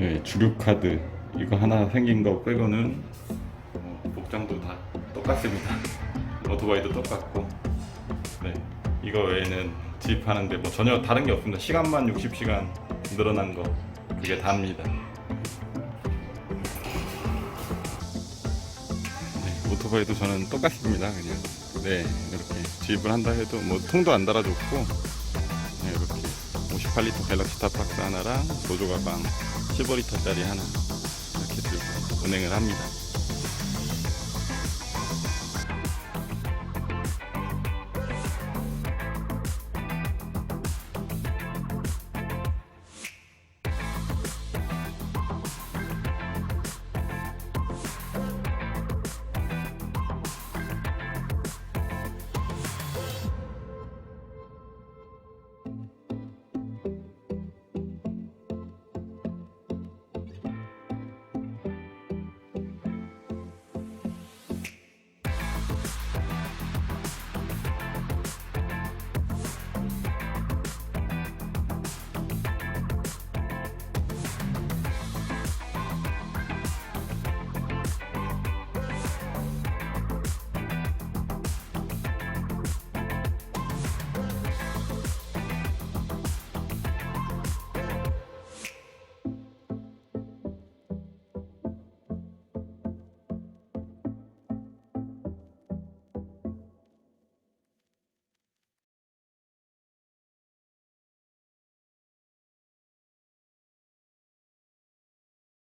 네, 주류 카드 이거 하나 생긴 거 빼고는 어, 복장도 다 똑같습니다. 오토바이도 똑같고 네 이거 외에는 지입하는데 뭐 전혀 다른 게 없습니다. 시간만 60시간 늘어난 거 그게 다입니다. 네, 오토바이도 저는 똑같습니다. 그냥 네 이렇게 지입을 한다 해도 뭐 통도 안 달아줬고 58리터 갤럭시 탑박스 하나랑 보조 가방 15리터짜리 하나 이렇게 들고 운행을 합니다.